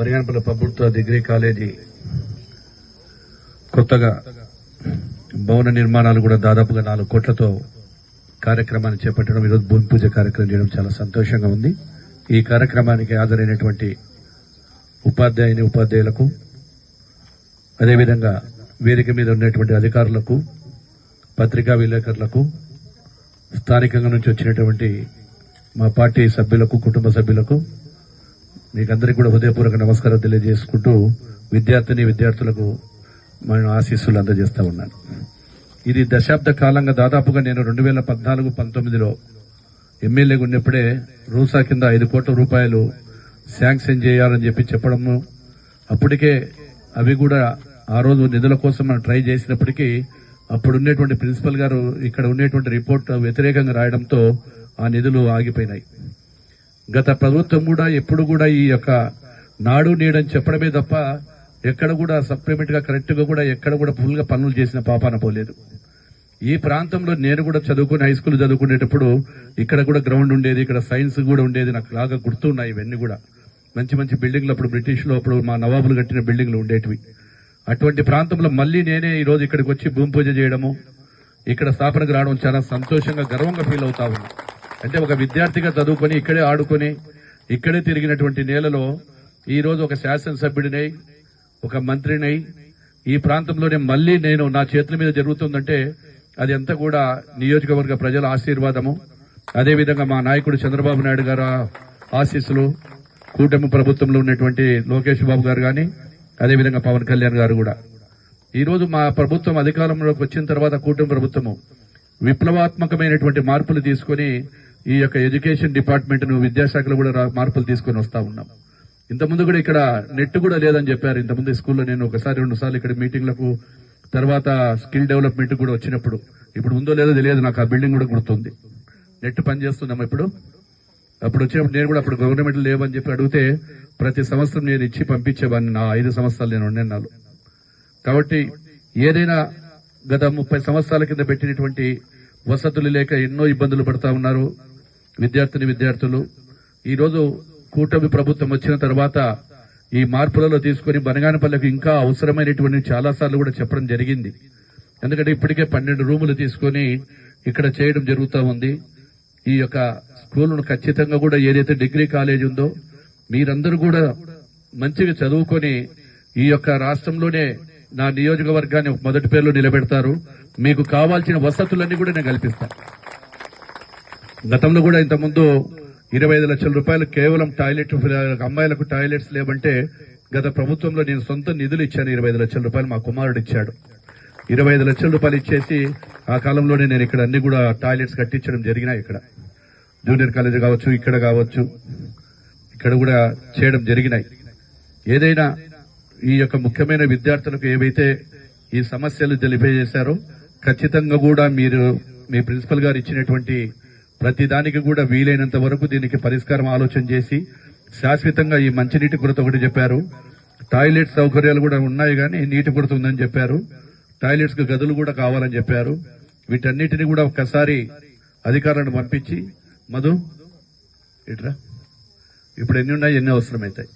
బరిగానపల్లి ప్రభుత్వ degree college కొత్తగా భవన నిర్మాణాలు కూడా దాదాపుగా నాలుగు కోట్లతో కార్యక్రమాన్ని చేపట్టడం ఈరోజు భూమి పూజ కార్యక్రమం చేయడం చాలా సంతోషంగా ఉంది. ఈ కార్యక్రమానికి హాజరైనటువంటి ఉపాధ్యాయుని ఉపాధ్యాయులకు అదేవిధంగా వేదిక మీద ఉన్నటువంటి అధికారులకు పత్రికా విలేకరులకు స్థానికంగా నుంచి వచ్చినటువంటి మా పార్టీ సభ్యులకు కుటుంబ సభ్యులకు మీకందరికీ కూడా హృదయపూర్వక నమస్కారం తెలియజేసుకుంటూ విద్యార్థిని విద్యార్థులకు నేను ఆశీస్సులు అందజేస్తా ఉన్నాను. ఇది దశాబ్ద కాలంగా దాదాపుగా నేను రెండు వేల పద్నాలుగు పంతొమ్మిదిలో ఎమ్మెల్యేగా ఉన్నప్పుడే రూసా కింద ఐదు కోట్ల రూపాయలు శాంక్షన్ చేయాలని చెప్పి చెప్పడము. అప్పటికే అవి కూడా ఆ రోజు నిధుల కోసం మనం ట్రై చేసినప్పటికీ అప్పుడు ఉండేటువంటి ప్రిన్సిపల్ గారు ఇక్కడ ఉండేటువంటి రిపోర్ట్ వ్యతిరేకంగా రాయడంతో ఆ నిధులు ఆగిపోయినాయి. గత ప్రభుత్వం కూడా ఎప్పుడు కూడా ఈ యొక్క నాడు నేడని చెప్పడమే తప్ప ఎక్కడ కూడా సప్లిమెంట్గా కరెక్ట్గా కూడా ఎక్కడ కూడా ఫుల్గా పనులు చేసిన పాపాన పోలేదు. ఈ ప్రాంతంలో నేను కూడా చదువుకుని హై స్కూల్ చదువుకునేటప్పుడు ఇక్కడ కూడా గ్రౌండ్ ఉండేది ఇక్కడ సైన్స్ కూడా ఉండేది నాకు లాగా గుర్తున్నాయి ఇవన్నీ కూడా. మంచి మంచి బిల్డింగ్లు అప్పుడు బ్రిటిష్లో అప్పుడు మా నవాబులు కట్టిన బిల్డింగ్లు ఉండేటివి. అటువంటి ప్రాంతంలో మళ్ళీ నేనే ఈ రోజు ఇక్కడికి వచ్చి భూమి పూజ చేయడము ఇక్కడ స్థాపనకు రావడం చాలా సంతోషంగా గర్వంగా ఫీల్ అవుతా ఉన్నాను. అంటే ఒక విద్యార్థిగా చదువుకొని ఇక్కడే ఆడుకొని ఇక్కడే తిరిగినటువంటి నేలలో ఈరోజు ఒక శాసనసభ్యుడినై ఒక మంత్రినై ఈ ప్రాంతంలోనే మళ్ళీ నేను నా చేతుల మీద జరుగుతుందంటే అది ఎంత కూడా నియోజకవర్గ ప్రజల ఆశీర్వాదము. అదేవిధంగా మా నాయకుడు చంద్రబాబు నాయుడు గారు ఆశీస్సులు కూటమి ప్రభుత్వంలో ఉన్నటువంటి లోకేష్ బాబు గారు కానీ అదేవిధంగా పవన్ కళ్యాణ్ గారు కూడా. ఈరోజు మా ప్రభుత్వం అధికారంలోకి వచ్చిన తర్వాత కూటమి ప్రభుత్వము విప్లవాత్మకమైనటువంటి మార్పులు తీసుకొని ఈ యొక్క ఎడ్యుకేషన్ డిపార్ట్మెంట్ను విద్యాశాఖలో కూడా మార్పులు తీసుకొని వస్తా ఉన్నాం. ఇంతకుముందు కూడా ఇక్కడ నెట్ కూడా లేదని చెప్పారు. ఇంతకుముందు స్కూల్లో నేను ఒకసారి రెండు సార్లు ఇక్కడ మీటింగ్లకు తర్వాత స్కిల్ డెవలప్మెంట్ కూడా వచ్చినప్పుడు. ఇప్పుడు ఉందో లేదో తెలియదు నాకు. ఆ బిల్డింగ్ కూడా గుర్తుంది. నెట్ పనిచేస్తుందమ్మా ఇప్పుడు. అప్పుడు వచ్చినప్పుడు నేను కూడా అప్పుడు గవర్నమెంట్ లేవని చెప్పి అడిగితే ప్రతి సంవత్సరం నేను ఇచ్చి పంపించేవాడిని నా ఐదు సంవత్సరాలు నేను ఉండేనాలు కాబట్టి ఏదైనా గత ముప్పై సంవత్సరాల కింద పెట్టినటువంటి వసతులు లేక ఎన్నో ఇబ్బందులు పడతా ఉన్నారు. విద్యార్థిని విద్యార్థులు ఈరోజు కూటమి ప్రభుత్వం వచ్చిన తర్వాత ఈ మార్పులలో తీసుకొని బనగానపల్లెకు ఇంకా అవసరమైనటువంటి చాలా సార్లు కూడా చెప్పడం జరిగింది. ఎందుకంటే ఇప్పటికే పన్నెండు రూములు తీసుకొని ఇక్కడ చేయడం జరుగుతూ ఉంది. ఈ యొక్క స్కూల్ను ఖచ్చితంగా కూడా ఏదైతే డిగ్రీ కాలేజ్ ఉందో మీరందరూ కూడా మంచిగా చదువుకొని ఈ యొక్క రాష్ట్రంలోనే నా నియోజకవర్గాన్ని మొదటి పేర్లో నిలబెడతారు. మీకు కావాల్సిన వసతులన్నీ కూడా నేను కల్పిస్తాను గతంలో కూడా ఇంతకుముందు ఇరవై ఐదు లక్షల రూపాయలు కేవలం టాయిలెట్ అమ్మాయిలకు టాయిలెట్స్ లేవంటే గత ప్రభుత్వంలో నేను సొంత నిధులు ఇచ్చాను ఇరవై ఐదు లక్షల రూపాయలు మా కుమారుడు ఇచ్చాడు. ఇరవై ఐదు లక్షల రూపాయలు ఇచ్చేసి ఆ కాలంలోనే నేను ఇక్కడ అన్ని కూడా టాయిలెట్స్ కట్టించడం జరిగినాయి ఇక్కడ. జూనియర్ కాలేజ్ కావచ్చు ఇక్కడ కావచ్చు ఇక్కడ కూడా చేయడం జరిగినాయి. ఏదైనా ఈ యొక్క ముఖ్యమైన విద్యార్థులకు ఏవైతే ఈ సమస్యలు తెలియజేశారో ఖచ్చితంగా కూడా మీరు మీ ప్రిన్సిపల్ గారు ఇచ్చినటువంటి ప్రతి దానికి కూడా వీలైనంత వరకు దీనికి పరిష్కారం ఆలోచన చేసి శాశ్వతంగా ఈ మంచినీటి కొరత ఒకటి చెప్పారు. టాయిలెట్ సౌకర్యాలు కూడా ఉన్నాయి కానీ నీటి కొరత ఉందని చెప్పారు. టాయిలెట్స్కి గదులు కూడా కావాలని చెప్పారు. వీటన్నిటిని కూడా ఒక్కసారి అధికారులను పంపించి మధు ఇట్రా. ఇప్పుడు ఎన్ని ఉన్నాయి? ఎన్ని అవసరమవుతాయి